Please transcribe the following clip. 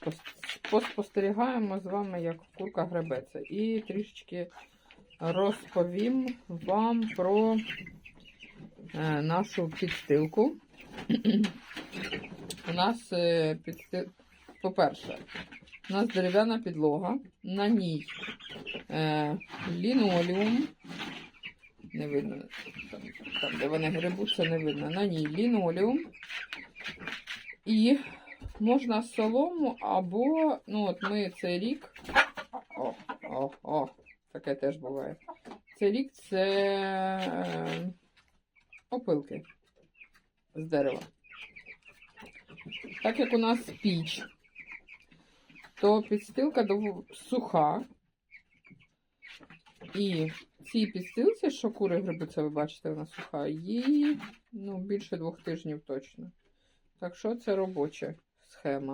пос- поспостерігаємо з вами, як курка гребеться. І трішечки розповім вам про е, нашу підстилку. У нас е, підсти... по-перше, у нас дерев'яна підлога, на ній е, лінолеум. Не видно, там, там, де вони грибуться, не видно. На ній лінолеум. І можна солому або, ну от ми цей рік. О, о, о, таке теж буває. Цей рік це е, опилки з дерева. Так як у нас піч, то підстилка суха. І цій підстилці, що кури грибуться, ви бачите, вона суха, їй ну, більше двох тижнів точно. Так що це робоча схема.